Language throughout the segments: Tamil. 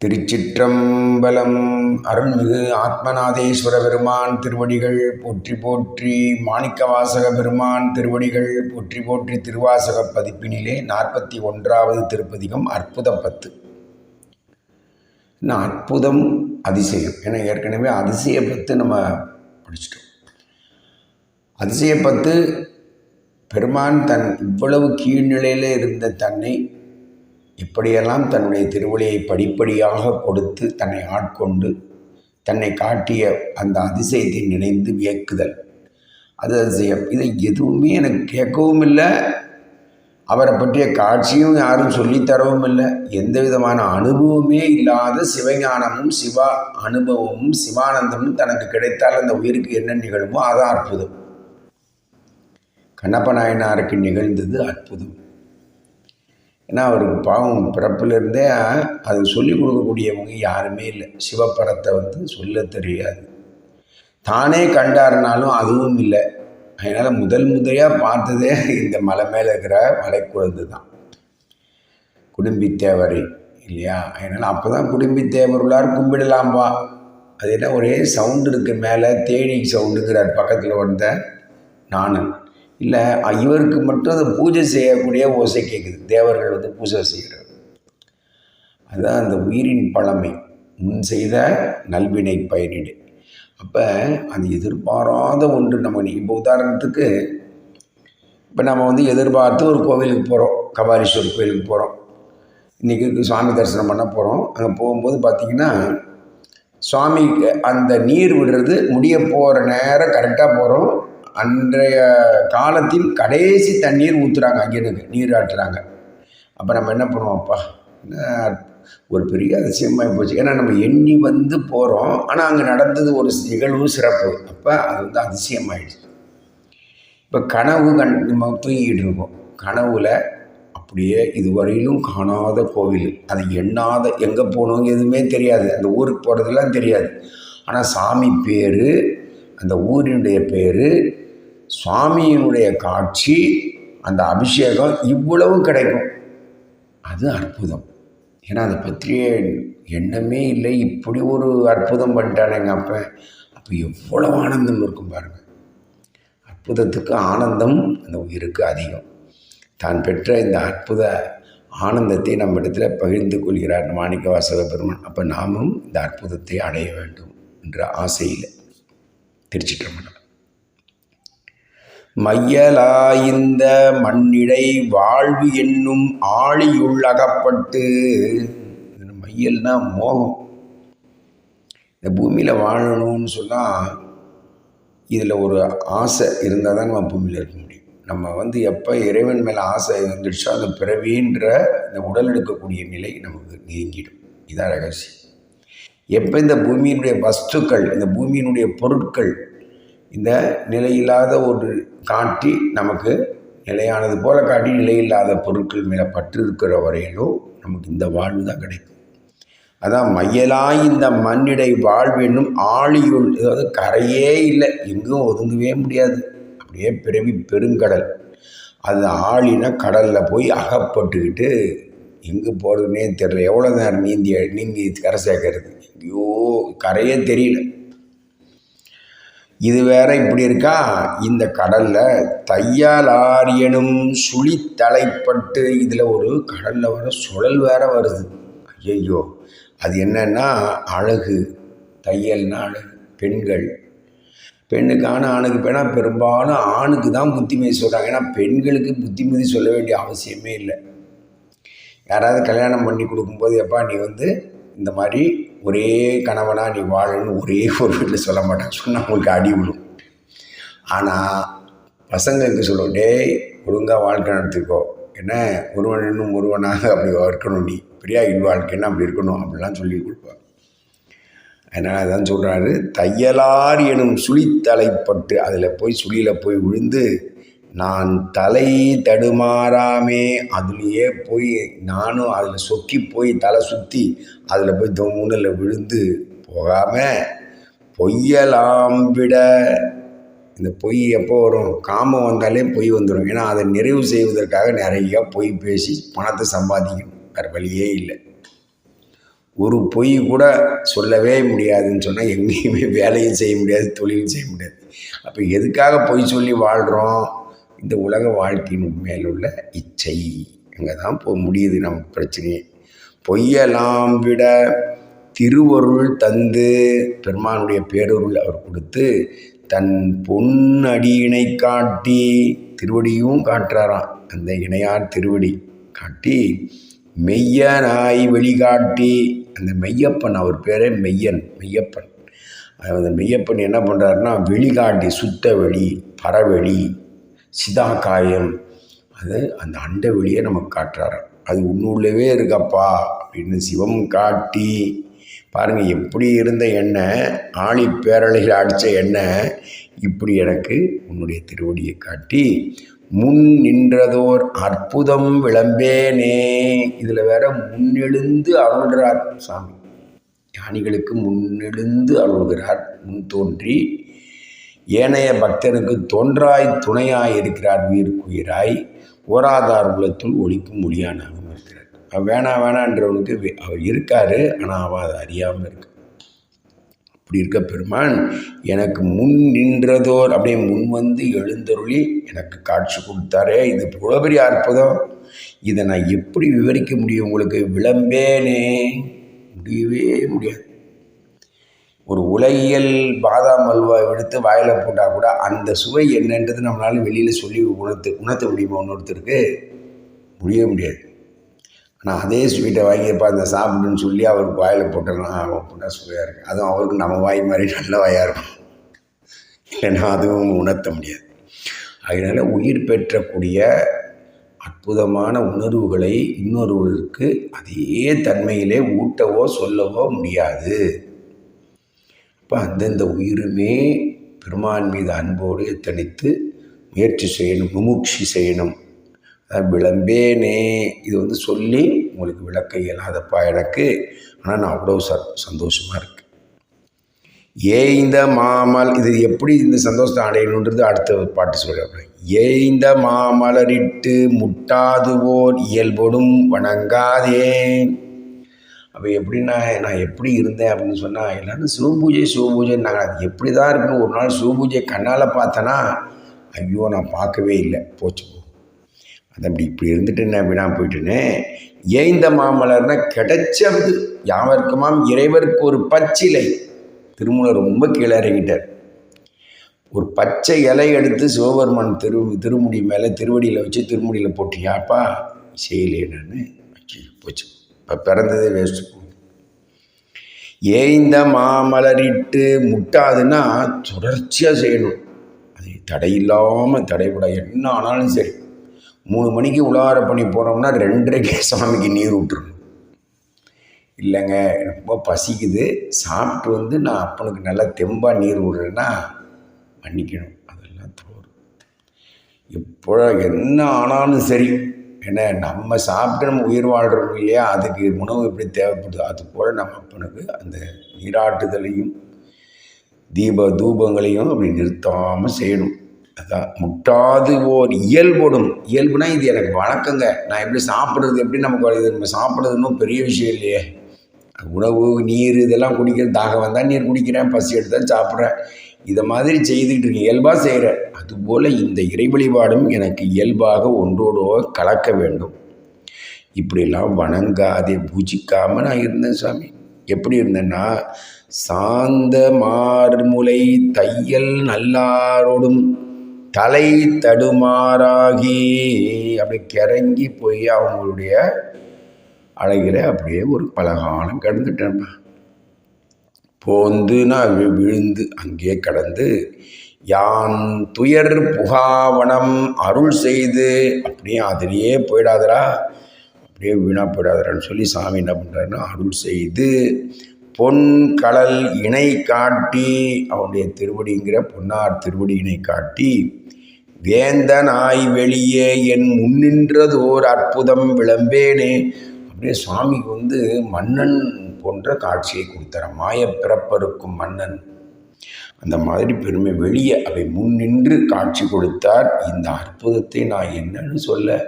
திருச்சிற்றம்பலம் அருள்மிகு ஆத்மநாதேஸ்வர பெருமான் திருவடிகள் போற்றி போற்றி மாணிக்கவாசக பெருமான் திருவடிகள் போற்றி போற்றி திருவாசக பதிப்பினிலே நாற்பத்தி ஒன்றாவது திருப்பதிகம் அற்புத பத்து. இன்னும் அற்புதம் அதிசயம். ஏன்னா ஏற்கனவே அதிசய பத்து நம்ம படிச்சிட்டோம். அதிசய பத்து பெருமான் தன் இவ்வளவு கீழ்நிலையில் இருந்த தன்னை இப்படியெல்லாம் தன்னுடைய திருவழியை படிப்படியாக கொடுத்து தன்னை ஆட்கொண்டு தன்னை காட்டிய அந்த அதிசயத்தை நினைந்து வியக்குதல். அது அதிசயம். இதை எதுவுமே எனக்கு கேட்கவும் இல்லை. அவரை பற்றிய காட்சியும் யாரும் சொல்லித்தரவும் இல்லை. எந்த விதமான அனுபவமே இல்லாத சிவஞானமும் சிவா அனுபவமும் சிவானந்தமும் தனக்கு கிடைத்தால் அந்த உயிருக்கு என்ன நிகழுமோ அது அற்புதம். கண்ணப்ப நாயனாருக்கு நிகழ்ந்தது அற்புதம். ஏன்னா அவருக்கு பாவம் பிறப்பிலிருந்தே அது சொல்லிக் கொடுக்கக்கூடியவங்க யாருமே இல்லை. சிவப்பரத்தை வந்து சொல்ல தெரியாது. தானே கண்டாருனாலும் அதுவும் இல்லை. அதனால் முதல் முதலையாக பார்த்ததே இந்த மலை மேலே இருக்கிற மலைக்குழந்து தான். குடும்பி தேவரை இல்லையா? அதனால் அப்போ தான் குடும்பி தேவருளார் கும்பிடலாம்பா அது என்ன ஒரே சவுண்டு இருக்குது மேலே தேனி சவுண்டுங்கிறார் பக்கத்தில் வந்த நானும் இல்லை இவருக்கு மட்டும் அந்த பூஜை செய்யக்கூடிய ஓசை கேட்குது. தேவர்கள் வந்து பூஜை செய்கிறார் அதுதான் அந்த உயிரின் பழமை. முன் செய்த நல்வினை பயனிடு. அப்போ அது எதிர்பாராத ஒன்று நம்ம இப்போ உதாரணத்துக்கு இப்போ நம்ம வந்து எதிர்பார்த்து ஒரு கோவிலுக்கு போகிறோம் கபாலீஸ்வரர் கோவிலுக்கு போகிறோம் இன்றைக்கி சுவாமி தரிசனம் பண்ண போகிறோம் அங்கே போகும்போது பார்த்திங்கன்னா சுவாமிக்கு அந்த நீர் விடுறது முடிய போகிற நேரம் கரெக்டாக போகிறோம் அன்றைய காலத்தில் கடைசி தண்ணீர் ஊற்றுறாங்க அங்கேனுக்கு நீராட்டுறாங்க அப்போ நம்ம என்ன பண்ணுவோம் அப்பா? ஒரு பெரிய அதிசயமாக போச்சு. ஏன்னா நம்ம எண்ணி வந்து போகிறோம் ஆனால் அங்கே நடந்தது ஒரு நிகழ்வு சிறப்பு. அப்போ அது வந்து அதிசயமாயிடுச்சு. இப்போ கனவு கண் நம்ம தூங்கிக்கிட்டு இருக்கோம் கனவுல அப்படியே இதுவரையிலும் காணாத கோவில். அது எண்ணாத எங்கே போகணும் எதுவுமே தெரியாது. அந்த ஊருக்கு போகிறதுலாம் தெரியாது. ஆனால் சாமி பேர் அந்த ஊரினுடைய பேர் சுவாமியினுடைய காட்சி அந்த அபிஷேகம் இவ்வளவும் கிடைக்கும். அது அற்புதம். ஏன்னா அதை பற்றிய எண்ணமே இல்லை. இப்படி ஒரு அற்புதம் பண்ணிட்டான் எங்கள் அப்போ. அப்போ எவ்வளவு ஆனந்தம் இருக்கும் பாருங்கள் அற்புதத்துக்கு ஆனந்தம் அந்த உயிருக்கு அதிகம். தான் பெற்ற இந்த அற்புத ஆனந்தத்தை நம்ம இடத்துல பகிர்ந்து கொள்கிறார் மாணிக்க வாசக பெருமான் அப்போ நாமும் இந்த அற்புதத்தை அடைய வேண்டும் என்ற ஆசையில் திருச்சிற்றம்பலம். மையலாய்ந்த மண்ணிடை வாழ்வு என்னும் ஆழியுள்ளகப்பட்டு மையல்னா மோகம். இந்த பூமியில் வாழணும்னு சொன்னால் இதில் ஒரு ஆசை இருந்தால் தான் நம்ம பூமியில் இருக்க முடியும். நம்ம வந்து எப்போ இறைவன் மேலே ஆசை இருந்துச்சோ அந்த பிறவின்ற இந்த உடல் எடுக்கக்கூடிய நிலை நமக்கு நீங்கிடும். இதான் ரகசியம். எப்போ இந்த பூமியினுடைய வஸ்துக்கள் இந்த பூமியினுடைய பொருட்கள் இந்த நிலையில்லாத ஒரு காட்டி நமக்கு நிலையானது போல காட்டி நிலையில்லாத பொருட்கள் மேலே பற்று இருக்கிற வரையிலும் நமக்கு இந்த வாழ்வு தான் கிடைக்கும். அதான் மையலாய் இந்த மண்ணிடை வாழ்வென்னும் ஆழியுள் அதாவது கரையே இல்லை எங்கும் ஒதுங்கவே முடியாது. அப்படியே பிறவி பெருங்கடல். அது ஆழினா கடலில் போய் அகப்பட்டுக்கிட்டு எங்கே போகிறதுனே தெரியல. எவ்வளோ நேரம் நீந்தி நீந்தி கரை சேர்க்கறது? ஐயோ கரையே தெரியல. இது வேற இப்படி இருக்கா? இந்த கடலில் தையாலாரியனும் சுழி தலைப்பட்டு இதில் ஒரு கடலில் வர சுழல் வேற வருது. ஐயோ அது என்னன்னா அழகு. தையல்னா அழகு. பெண்கள். பெண்ணுக்கான ஆணுக்கு பேனா பெரும்பாலும் ஆணுக்கு தான் புத்திமதி சொல்கிறாங்க ஏன்னா பெண்களுக்கு புத்திமதி சொல்ல வேண்டிய அவசியமே இல்லை. யாராவது கல்யாணம் பண்ணி கொடுக்கும்போது எப்பா நீ வந்து இந்த மாதிரி ஒரே கணவனாக நீ வாழணும்னு ஒரே ஒரு வீட்டில் சொல்ல மாட்டேன். சொன்னால் உங்களுக்கு அடி விழும். ஆனால் பசங்களுக்கு சொல்லுவோம் டேய் ஒழுங்காக வாழ்க்கை நடத்திக்கோ. என்ன ஒருவன் இன்னும் ஒருவனாக அப்படி இருக்கணும் நீ. பெரியா இல் வாழ்க்கைன்னா அப்படி இருக்கணும்? அப்படிலாம் சொல்லி கொடுப்பாங்க. அதனால் அதான் சொல்கிறாரு தையலார் எனும் சுழித்தலைப்பட்டு அதில் போய் சுழியில் போய் விழுந்து நான் தலை தடுமாறாமே அதுலேயே போய் நானும் அதில் சொக்கி போய் தலை சுற்றி அதில் போய் தொங்குனில் விழுந்து போகாமல் பொய்யலாம் விட இந்த பொய் எப்போ வரும்? காமம் வந்தாலே பொய் வந்துடும் ஏன்னா அதை நிறைவு செய்வதற்காக நிறையா பொய் பேசி பணத்தை சம்பாதிக்கணும் வேறு வழியே இல்லை. ஒரு பொய் கூட சொல்லவே முடியாதுன்னு சொன்னால் எங்கேயுமே வேலையும் செய்ய முடியாது தொழிலும் செய்ய முடியாது. அப்போ எதுக்காக பொய் சொல்லி வாழ்கிறோம் இந்த உலக வாழ்க்கையின் மேல் உள்ள இச்சை. அங்கே தான் போ முடியுது நம்ம பிரச்சனையே. பொய்யெல்லாம் விட திருவருள் தந்து பெருமானுடைய பேரொருள் அவர் கொடுத்து தன் பொன்னடியினை காட்டி திருவடியும் காட்டுறாராம். அந்த இணையார் திருவடி காட்டி மெய்யனாய் வெளிகாட்டி அந்த மெய்யப்பன் அவர் பேரே மெய்யன் மெய்யப்பன். அந்த மெய்யப்பன் என்ன பண்ணுறாருன்னா வெளிகாட்டி சுத்த வெளி பறவெளி சிதா காயம் அது அந்த அண்டை வெளியே நமக்கு காட்டுறாரு. அது உன்னுள்ளவே இருக்கப்பா அப்படின்னு சிவம் காட்டி பாருங்கள் எப்படி இருந்த எண்ணெய் ஆணி பேரலைகள் அடித்த எண்ணெய் இப்படி எனக்கு உன்னுடைய திருவடியை காட்டி முன் நின்றதோர் அற்புதம் விளம்பேனே. இதில் வேற முன்னெழுந்து அருள்கிறார் சாமி ஞானிகளுக்கு முன்னெழுந்து அருள்கிறார் முன் தோன்றி ஏனைய பக்தனுக்கு தொன்றாய் துணையாய் இருக்கிறார் உயிர்க்குயிராய் ஓராதார் உள்ளத்துள் ஒழிக்கும் மொழியானாகவும் இருக்கிறார். அவன் வேணா வேணான்றவனுக்கு அவர் இருக்காரு ஆனால் அவள் அதை அறியாமல் இருக்கு. அப்படி இருக்க பெருமான் எனக்கு முன் நின்றதோர் அப்படியே முன் வந்து எழுந்தருளி எனக்கு காட்சி கொடுத்தாரே இது இவ்வளோ பெரிய அற்புதம். இதை நான் எப்படி விவரிக்க முடியும் உங்களுக்கு? விளம்பேனே. முடியவே முடியாது. ஒரு உலகியல் பாதாம் அல்வா எடுத்து வாயில் போட்டால் கூட அந்த சுவை என்னன்றது நம்மளால வெளியில் சொல்லி உணர்த்து உணர்த்த முடியுமா இன்னொருத்தருக்கு முடிய முடியாது. ஆனால் அதே ஸ்வீட்டை வாங்கியப்பா அந்த சாப்பிடுன்னு சொல்லி அவருக்கு வாயில் போட்டோம்னா அப்படின்னா சுவையாக இருக்கும் அதுவும் அவருக்கு நம்ம வாய் மாதிரி நல்ல வாயாக இருக்கும். இல்லைன்னா அதுவும் உணர்த்த முடியாது. அதனால் உயிர் பெற்றக்கூடிய அற்புதமான உணர்வுகளை இன்னொருவருக்கு அதே தன்மையிலே ஊட்டவோ சொல்லவோ முடியாது. இப்போ அந்தந்த உயிருமே பெருமான் மீது அன்போடு எத்தனித்து முயற்சி செய்யணும் முமுட்சி செய்யணும். விளம்பேனே. இது வந்து சொல்லி உங்களுக்கு விளக்க இயலாதப்பா எனக்கு. ஆனால் நான் அவ்வளோ ச சந்தோஷமாக இருக்கு. ஏய்ந்த மாமல் இது எப்படி இந்த சந்தோஷத்தை அடையணுன்றது அடுத்த பாட்டு சொல்கிறேன் ஏய்ந்த மாமலரிட்டு முட்டாதுவோர் இயல்பொடும் வணங்காதே. அப்போ எப்படின்னா நான் எப்படி இருந்தேன் அப்படின்னு சொன்னால் எல்லாரும் சிவபூஜை சிவபூஜை நாங்கள் அது எப்படி தான் இருக்கணும் ஒரு நாள் சிவபூஜை கண்ணால் பார்த்தேன்னா ஐயோ நான் பார்க்கவே இல்லை. போச்சு அது அப்படி இப்படி இருந்துட்டு நான் போயிட்டுன்னு போயிட்டுனே ஏய்ந்த மாமலர்னா கிடைச்சது யாவருக்குமாம் இறைவருக்கு ஒரு பச்சிலை. திருமூலர் ரொம்ப கீழே இறங்கிட்டார். ஒரு பச்சை இலை எடுத்து சிவபெருமான் திரு திருமுடி மேலே திருவடியில் வச்சு திருமுடியில் போட்டியாப்பா செய்யலையே நான். போச்சு. இப்போ பிறந்ததே வேஸ்ட்டு ஏய்ந்த மாமலரிட்டு முட்டாதுன்னா தொடர்ச்சியாக செய்யணும். அது தடையில்லாமல் தடைப்பட என்ன ஆனாலும் சரி. மூணு மணிக்கு உலார பண்ணி போகிறோம்னா ரெண்டரைக்கே சாமிக்கு நீர் விட்டுருணும் இல்லைங்க ரொம்ப பசிக்குது. சாப்பிட்டு வந்து நான் அப்பனுக்கு நல்லா தெம்பாக நீர் விடுறேன்னா மன்னிக்கணும். அதெல்லாம் தோறும் எப்போ என்ன ஆனாலும் சரி. ஏன்னா நம்ம சாப்பிட்டு நம்ம உயிர் வாழ்கிறோம் இல்லையா? அதுக்கு உணவு எப்படி தேவைப்படுது அது போல் நம்ம அப்பனுக்கு அந்த நீராட்டுதலையும் தீப தூபங்களையும் அப்படி நிறுத்தாமல் செய்யணும். அதான் முட்டாது ஓர் இயல்படும். இயல்புனா இது எனக்கு வழக்கங்க. நான் எப்படி சாப்பிட்றது எப்படி நமக்கு இது நம்ம சாப்பிட்றதுன்னு பெரிய விஷயம் இல்லையே. உணவு நீர் இதெல்லாம் குடிக்கிறது தாகம் வந்தால் நீர் குடிக்கிறேன் பசி எடுத்தால் சாப்பிட்றேன். இதை மாதிரி செய்துக்கிட்டு இருக்கேன் இயல்பாக செய்கிறேன் அதுபோல் இந்த இறை வழிபாடும் எனக்கு இயல்பாக ஒன்றோடோ கலக்க வேண்டும். இப்படிலாம் வணங்காதே பூஜிக்காமல் நான் இருந்தேன் சாமி. எப்படி இருந்தேன்னா சாந்த மார்முலை தையல் நல்லாரோடும் தலை தடுமாறாகி அப்படி கிறங்கி போய் அவங்களுடைய அழகில் அப்படியே ஒரு பலகாலம் கிடந்துட்டேன்ப்பா. போந்து நான் விழுந்து அங்கே கடந்து யான் துயர் புகாவனம் அருள் செய்து அப்படியே அதிலேயே போயிடாதரா அப்படியே வீணாக போயிடாதரான்னு சொல்லி சாமி என்ன பண்ணுறாருன்னா அருள் செய்து பொன் கடல் இணை காட்டி அவனுடைய திருவடிங்கிற பொன்னார் திருவடி இணை காட்டி வேந்தனாய் வெளியே என் முன்னின்றதோர் அற்புதம் விளம்பேனே அப்படியே சுவாமிக்கு வந்து மன்னன் போன்ற காட்சியை கொடுத்தார். மாய பிறப்பறுக்கும் மன்னன். அந்த மாதிரி பெருமை வெளியே அவை முன்னின்று காட்சி கொடுத்தார். இந்த அற்புதத்தை நான் என்னன்னு சொல்ல.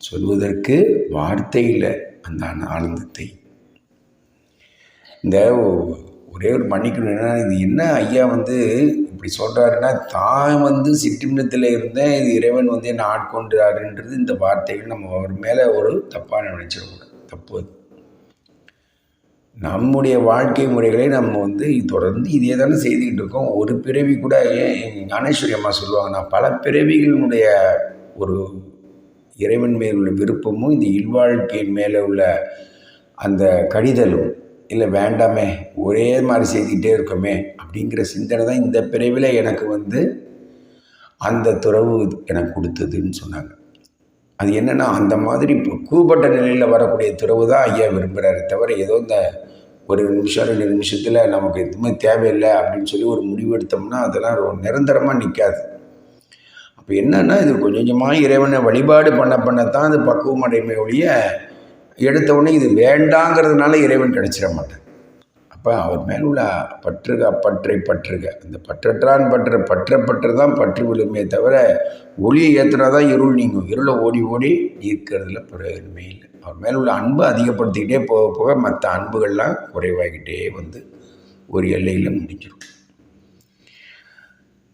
சொல்வதற்கு வார்த்தை இல்லை. அந்த ஆனந்தத்தை. இந்த ஒரே ஒரு மன்னிக்கணும். என்னன்னா இது என்ன ஐயா வந்து இப்படி சொல்கிறாருன்னா தான் வந்து சிற்றினத்தில் இருந்தேன். இது இறைவன் வந்து என்னை ஆட்கொண்டாருன்றது இந்த வார்த்தைகள் நம்ம அவர் மேலே ஒரு தப்பாக நினைச்சிடக்கூடாது தப்பு நம்முடைய வாழ்க்கை முறைகளை நம்ம வந்து தொடர்ந்து இதே தானே செய்துக்கிட்டு இருக்கோம். ஒரு பிறவி கூட ஏன் ஞானேஸ்வரி அம்மா சொல்லுவாங்க நான் பல பிறவிகளினுடைய ஒரு இறைவன் மேல் உள்ள விருப்பமும் இந்த இல்வாழ்க்கையின் மேலே உள்ள அந்த கடிதலும் இல்லை வேண்டாமே ஒரே மாதிரி செய்துக்கிட்டே இருக்கோமே அப்படிங்கிற சிந்தனை தான் இந்த பிறவியில் எனக்கு வந்து அந்த துறவு எனக்கு கொடுத்ததுன்னு சொன்னாங்க. அது என்னென்னா அந்த மாதிரி கூப்பட்ட நிலையில் வரக்கூடிய துறவு தான் ஐயா விரும்புகிறாரு தவிர ஏதோ இந்த ஒரு நிமிஷம் ரெண்டு நிமிஷத்தில் நமக்கு எதுவுமே தேவையில்லை அப்படின்னு சொல்லி ஒரு முடிவு எடுத்தோம்னா அதெல்லாம் ரொ- நிரந்தரமாக நிற்காது அப்போ என்னென்னா இது கொஞ்சம் கொஞ்சமாக இறைவனை வழிபாடு பண்ண பண்ணத்தான் அது பக்குவம் அடைமை ஒழிய எடுத்தவுடனே இது வேண்டாங்கிறதுனால இறைவன் கிடைச்சிட மாட்டேன். அப்போ அவர் மேல் உள்ள பற்றுக பற்றை பற்றுக. அந்த பற்றற்றான் பற்ற பற்ற பற்று தான் பற்று விழுமே தவிர ஒளியை ஏற்றுனா தான் இருள் நீங்கும். இருளை ஓடி ஓடி ஈர்க்கிறதுல பிரயோஜனமே இல்லை. அவர் மேல் உள்ள அன்பை அதிகப்படுத்திக்கிட்டே போக போக மற்ற அன்புகள்லாம் குறைவாகிட்டே வந்து ஒரு எல்லையில் முடிஞ்சிடும்.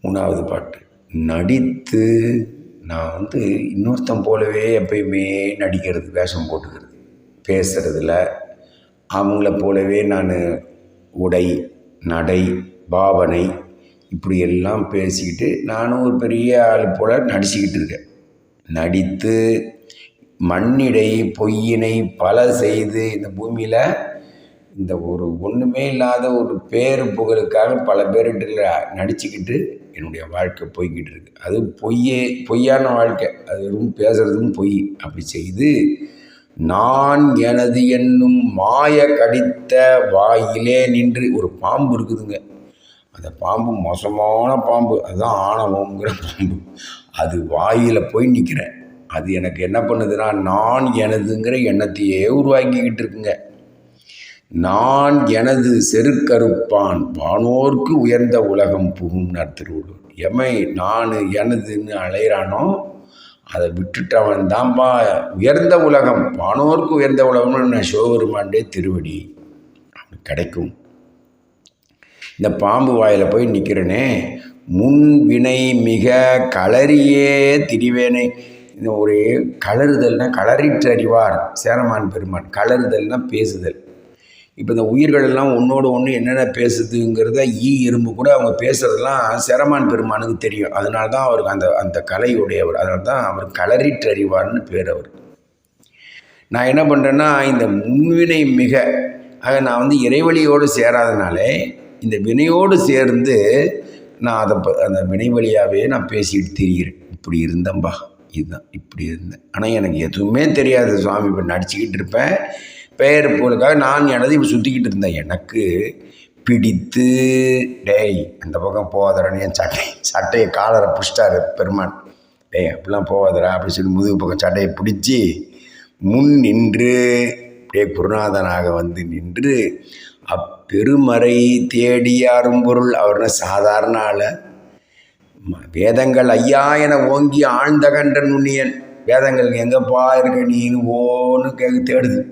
மூணாவது பாட்டு. நடித்து நான் வந்து இன்னொருத்தன் போலவே எப்பயுமே நடிக்கிறது வேஷம் போட்டுக்கிறது பேசுகிறதுல அவங்கள போலவே நான் உடை நடை பாவனை இப்படி எல்லாம் பேசிக்கிட்டு நானும் ஒரு பெரிய ஆள் போல் நடிச்சுக்கிட்டு இருக்கேன். நடித்து மண்ணிடை பொய்யினை பல செய்து இந்த பூமியில் இந்த ஒரு ஒன்றுமே இல்லாத ஒரு பேர் புகழுக்காக பல பேர்கிட்ட நடிச்சுக்கிட்டு என்னுடைய வாழ்க்கை போய்கிட்டு இருக்கு. அது பொய்யே பொய்யான வாழ்க்கை. அது வெறும் பேசுகிறதும் பொய். அப்படி செய்து நான் எனது என்னும் மாய கடித்த வாயிலே நின்று ஒரு பாம்பு இருக்குதுங்க. அந்த பாம்பு மோசமான பாம்பு. அதுதான் ஆணவங்கிற பாம்பு. அது வாயில் போய் நிற்கிறேன் அது எனக்கு என்ன பண்ணுதுன்னா நான் எனதுங்கிற எண்ணத்தையே உருவாக்கிக்கிட்டு இருக்குங்க நான் எனது செருக்கருப்பான் வானோர்க்கு உயர்ந்த உலகம் புகும்னார் திருவள்ளுவர் எமை நான் எனதுன்னு அலையிறானோ அதை விட்டுட்டவன் தான்ப்பா உயர்ந்த உலகம் வானோர்க்கு உயர்ந்த உலகம்னு நான் சிவபெருமாண்டே திருவடி. கிடைக்கும். இந்த பாம்பு வாயில் போய் நிற்கிறேனே முன் வினை மிக களரியே திரிவேனை. இந்த ஒரு கலறுதல்னால் கலரிட்டு அறிவார் சேரமான் பெருமான். கலறுதல்னால் பேசுதல். இப்போ இந்த உயிர்கள் எல்லாம் ஒன்றோடு ஒன்று என்னென்ன பேசுதுங்கிறத ஈ இரும்பு கூட அவங்க பேசுகிறதெல்லாம் சேரமான் பெருமானுக்கு தெரியும். அதனால தான் அவருக்கு அந்த அந்த கலையுடையவர். அதனால தான் அவர் கலரிட்டு அறிவார்னு பேர் அவர். நான் என்ன பண்ணுறேன்னா இந்த முன்வினை மிக ஆக நான் வந்து இறைவழியோடு சேராதனாலே இந்த வினையோடு சேர்ந்து நான் அதை ப- அந்த வினை வழியாகவே நான் பேசிட்டு தெரிகிறேன் இப்படி இருந்தம்பா. இதுதான் இப்படி இருந்தேன். ஆனால் எனக்கு எதுவுமே தெரியாது சுவாமி. இப்போ நடிச்சுக்கிட்டு இருப்பேன். பெயர் போலுக்காக நான் எனது இப்போ சுற்றிக்கிட்டு இருந்தேன். எனக்கு பிடித்து டேய் அந்த பக்கம் போகாதரன்னு என் சட்டை சட்டையை காலரை பிடிச்சிட்டாரு பெருமான் டேய் அப்படிலாம் போகாதடா அப்படின்னு சொல்லி முதுகு பக்கம் சட்டையை பிடிச்சி முன் நின்று அப்படியே குருநாதனாக வந்து நின்று அப்பெருமறை தேடியாரும் பொருள். அவர்னா சாதாரண ஆளை. வேதங்கள் ஐயா என ஓங்கி ஆழ்ந்த கண்ட நுண்ணியன். வேதங்கள் எங்கப்பா இருக்க? நீன்னு ஓன்னு கேட்க தேடுது.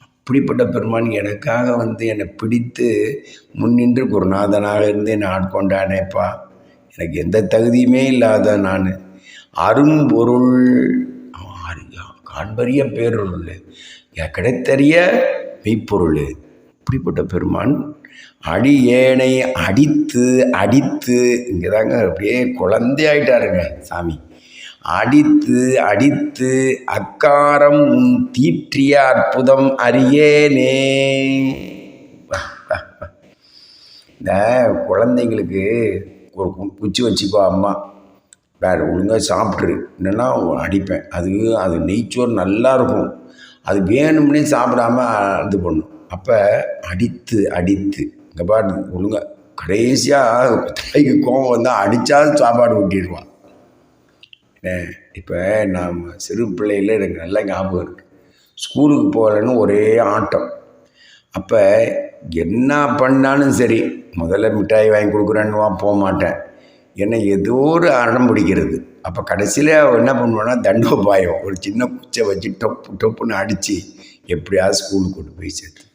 அப்படிப்பட்ட பெருமான் எனக்காக வந்து என்னை பிடித்து முன்னின்று குருநாதனாக இருந்து என்னை ஆட்கொண்டானேப்பா. எனக்கு எந்த தகுதியுமே இல்லாத நான். அரும்பொருள் அவன் காண்பரிய பேரொருள். கிடைத்தறிய மெய்ப்பொருள். இப்படிப்பட்ட பெருமான் அடி ஏனை அடித்து அடித்து இங்கே தாங்க அப்படியே குழந்தையாயிட்டாருங்க சாமி. அடித்து அடித்து அக்காரம் உன் தீற்றிய அற்புதம் அறியேனே. இந்த குழந்தைங்களுக்கு ஒரு குச்சி வச்சுக்கோ அம்மா. வேறு ஒழுங்காக சாப்பிட்ரு. இல்லைன்னா அடிப்பேன். அது அது நெய்ச்சோறு நல்லா இருக்கும் அது வேணும்னே சாப்பிடாம இது பண்ணும் அப்போ அடித்து அடித்து. இங்கே பாரு ஒழுங்கா கடைசியாக தாய்க்கு கோவம் வந்தால் அடித்தா சாப்பாடு ஊட்டிடுவான். இப்போ நாம் சிறு பிள்ளையில் எனக்கு நல்ல ஞாபகம் இருக்குது ஸ்கூலுக்கு போகலன்னு ஒரே ஆட்டம். அப்போ என்ன பண்ணாலும் சரி முதல்ல மிட்டாய் வாங்கி கொடுக்குறேன்னு போக மாட்டேன். என்னை ஏதோ ஒரு அடம் பிடிக்கிறது. அப்போ கடைசியில் என்ன பண்ணுவேன்னா தண்டோபாயம் ஒரு சின்ன குச்சை வச்சு டொப்பு டொப்புன்னு அடித்து எப்படியாவது ஸ்கூலுக்கு கொண்டு போய் சேர்த்து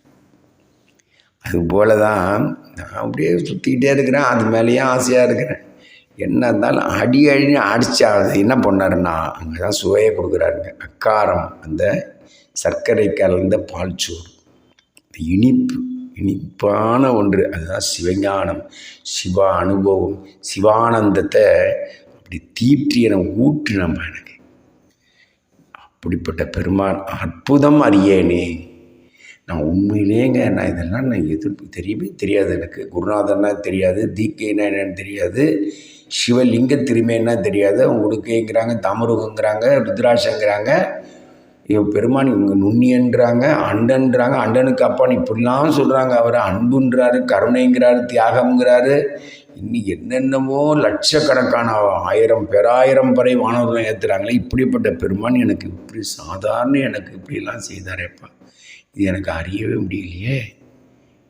அதுபோல தான் நான் அப்படியே சுற்றிக்கிட்டே இருக்கிறேன். அது மேலேயும் ஆசையாக இருக்கிறேன். என்ன இருந்தாலும் அடி அடி அடிச்சா அது என்ன பண்ணாருன்னா அங்கே தான் சுவையை கொடுக்குறாருங்க. அக்காரம் அந்த சர்க்கரை கலந்த பால்ச்சோறு சோறு. இனிப்பு இனிப்பான ஒன்று. அதுதான் சிவஞானம் சிவ அனுபவம் சிவானந்தத்தை அப்படி தீற்றி என ஊற்று நம்ம எனக்கு அப்படிப்பட்ட பெருமான் அற்புதம் அறியேனே. நான் உண்மையிலேங்க நான் இதெல்லாம் நான் எதிர்ப்பு தெரியவே தெரியாது எனக்கு. குருநாதன்னா தெரியாது தீக்கைனா என்னன்னு தெரியாது சிவலிங்க திருமேன்னா தெரியாது அவங்க உடுக்கைங்கிறாங்க தாமருகங்கிறாங்க ருத்ராட்சங்கிறாங்க இவன் பெருமான் இவங்க நுண்ணியன்றாங்க அண்டன்றாங்க அண்டனுக்கு அப்பான்னு இப்படிலாம் சொல்கிறாங்க அவர் அன்புன்றாரு கருணைங்கிறாரு தியாகம்ங்கிறாரு. இன்னும் என்னென்னமோ லட்சக்கணக்கான ஆயிரம் பேராயிரம் வரை வானவர்கள் ஏற்றுறாங்களே இப்படிப்பட்ட பெருமான் எனக்கு இப்படி சாதாரண எனக்கு இப்படிலாம் செய்தாரேப்பா. இது எனக்கு அறியவே முடியலையே.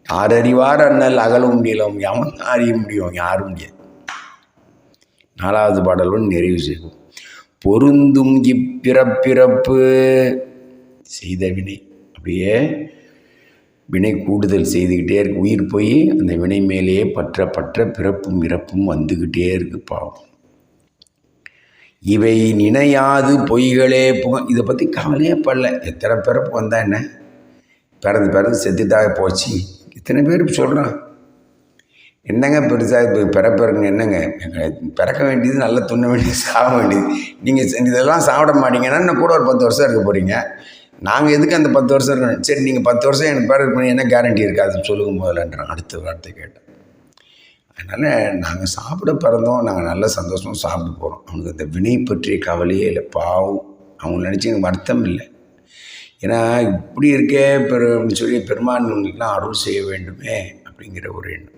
யார் அறிவார் அண்ணல் அகலும் முடியலாம் எவன் அறிய முடியும் யாரும் முடியாது. நாலாவது பாடலும் நிறைவு செய்வோம். பொருந்தும் இப்பிறப்பிறப்பு செய்த வினை. அப்படியே வினை கூடுதல் செய்துக்கிட்டே இருக்கு. உயிர் போய் அந்த வினை மேலேயே பற்ற பற்ற பிறப்பும் இறப்பும் வந்துக்கிட்டே இருக்கு பாவம். இவை நினையாது பொய்களே புக இதை பற்றி கவலையே படல. எத்தனை பிறப்பு வந்தா என்ன? பிறந்து பிறந்து செத்துட்டாக போச்சு. இத்தனை பேர் சொல்கிறான் என்னங்க பெருசாக இப்போ பிறப்பிறங்க என்னங்க? பிறக்க வேண்டியது நல்ல துண்ண வேண்டியது சாக வேண்டியது. நீங்கள் இதெல்லாம் சாப்பிட மாட்டீங்கன்னா இன்னும் கூட ஒரு பத்து வருஷம் இருக்க போகிறீங்க நாங்கள் எதுக்கு அந்த பத்து வருஷம் இருக்கணும்? சரி நீங்கள் பத்து வருஷம் எனக்கு பேர் பண்ணி என்ன கேரண்டி இருக்காது சொல்லுங்க முதல்லன்றான். அடுத்த வார்த்தை கேட்டேன். அதனால் நாங்கள் சாப்பிட பிறந்தோம் நாங்கள் நல்ல சந்தோஷமாக சாப்பிட போகிறோம் அவனுக்கு அந்த வினை பற்றிய கவலையே இல்லை பாவம். அவங்க நினச்சி எனக்கு வருத்தம் இல்லை. ஏன்னா இப்படி இருக்கே பெரு சொல்லி பெருமான்களுக்கெல்லாம் அருள் செய்ய வேண்டுமே அப்படிங்கிற ஒரு எண்ணம்.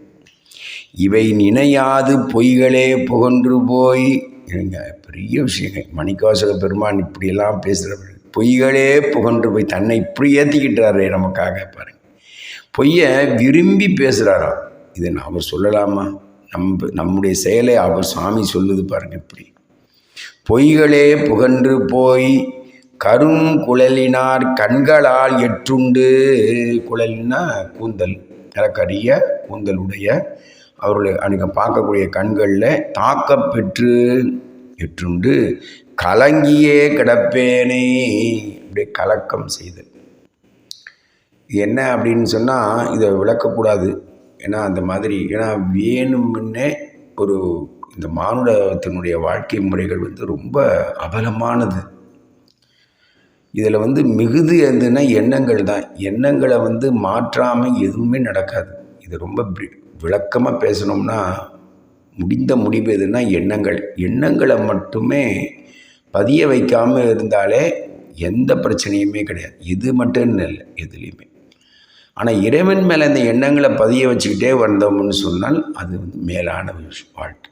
இவை நினையாது பொய்களே புகன்று போய். இருங்க பெரிய விஷயங்க. மணிக்காசக பெருமான் இப்படியெல்லாம் பேசுகிற பொய்களே புகன்று போய் தன்னை இப்படி ஏற்றிக்கிட்டாரு நமக்காக பாருங்க. பொய்யை விரும்பி பேசுகிறாராம் இதை அவர் சொல்லலாமா? நம்ம நம்முடைய செயலை அவர் சாமி சொல்லுது பாருங்க இப்படி. பொய்களே புகன்று போய் கரும் குழலினார் கண்களால் எற்றுண்டு குழலினா கூந்தல் கரிய கூந்தலுடைய அவருடைய அன்றைக்கு பார்க்கக்கூடிய கண்களில் தாக்கப்பெற்று எற்றுண்டு கலங்கியே கிடப்பேனே அப்படியே கலக்கம் செய்தல். என்ன அப்படின்னு சொன்னால் இதை விளக்கக்கூடாது. ஏன்னா அந்த மாதிரி ஏன்னா வேணும்னே ஒரு இந்த மானுடத்தினுடைய வாழ்க்கை முறைகள் வந்து ரொம்ப அபலமானது. இதில் வந்து மிகுதி எதுனா எண்ணங்கள் தான். எண்ணங்களை வந்து மாற்றாமல் எதுவுமே நடக்காது. இது ரொம்ப விளக்கமாக பேசணும்னா முடிந்த முடிவு எதுனா எண்ணங்கள். எண்ணங்களை மட்டுமே பதிய வைக்காமல் இருந்தாலே எந்த பிரச்சனையுமே கிடையாது. இது மட்டும் இல்லை எதுலேயுமே. ஆனால் இறைவன் மேலே இந்த எண்ணங்களை பதிய வச்சுக்கிட்டே வந்தோம்னு சொன்னால் அது வந்து மேலான வாழ்க்கை.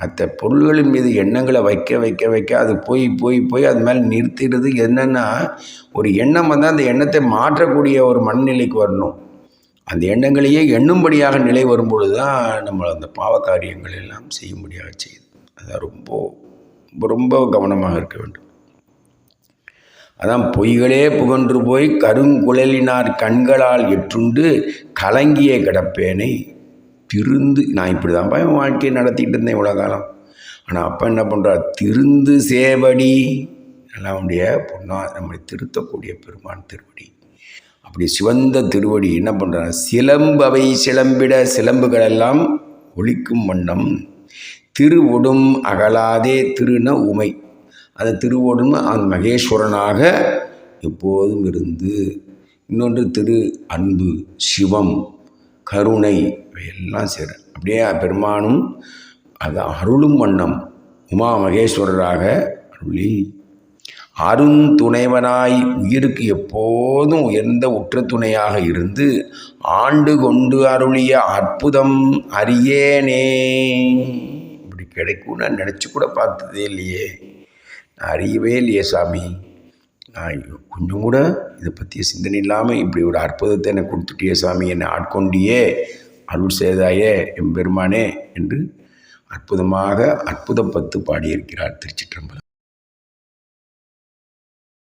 மற்ற பொருள்களின் மீது எண்ணங்களை வைக்க வைக்க வைக்க அது போய் போய் போய் அது மேலே நிறுத்திடுறது என்னென்னா ஒரு எண்ணம் வந்து அந்த எண்ணத்தை மாற்றக்கூடிய ஒரு மனநிலைக்கு வரணும். அந்த எண்ணங்களையே எண்ணும்படியாக நிலை வரும்பொழுது தான் நம்ம அந்த பாவ காரியங்கள் எல்லாம் செய்யும்படியாக செய்யுது அதான் ரொம்ப ரொம்ப கவனமாக இருக்க வேண்டும். அதான் பொய்களே புகன்று போய் கருங்குழலினார் கண்களால் எற்றுண்டு கலங்கிய கிடப்பேனை. திருந்து நான் இப்படி தான் என் வாழ்க்கையை நடத்திட்டு இருந்தேன் இவ்வளோ காலம். ஆனால் அப்போ என்ன பண்ணுறார் திருந்து சேவடி. நல்லா அவனுடைய பொண்ணா நம்மளை திருத்தக்கூடிய பெருமான் திருவடி. அப்படி சிவந்த திருவடி என்ன பண்ணுறாங்க சிலம்பவை சிலம்பிட சிலம்புகளெல்லாம் ஒழிக்கும் வண்ணம். திருவொடும் அகலாதே திருன உமை. அந்த திருவோடும் அந்த மகேஸ்வரனாக எப்போதும் இருந்து. இன்னொன்று திரு அன்பு சிவம். கருணை இவையெல்லாம் சேர. அப்படியே பெருமானும் அது அருளும் வண்ணம் உமா மகேஸ்வரராக அருளி அருந்துணைவனாய் உயிருக்கு எப்போதும் உயர்ந்த உற்ற துணையாக இருந்து ஆண்டு கொண்டு அருளிய அற்புதம் அறியேனே. இப்படி கிடைக்கும் நான் நினச்சி கூட பார்த்ததே இல்லையே. நான் அறியவே இல்லையே சாமி. நான் கொஞ்சம் கூட இதை பற்றிய சிந்தனை இல்லாமல் இப்படி ஒரு அற்புதத்தை எனக்கு கொடுத்துட்டியே சாமி என்னை ஆட்கொண்டியே அருள் செய்தாயே எம்பெருமானே என்று அற்புதமாக அற்புதப்பத்து பாடியிருக்கிறார் திருச்சிற்றம்பலம்.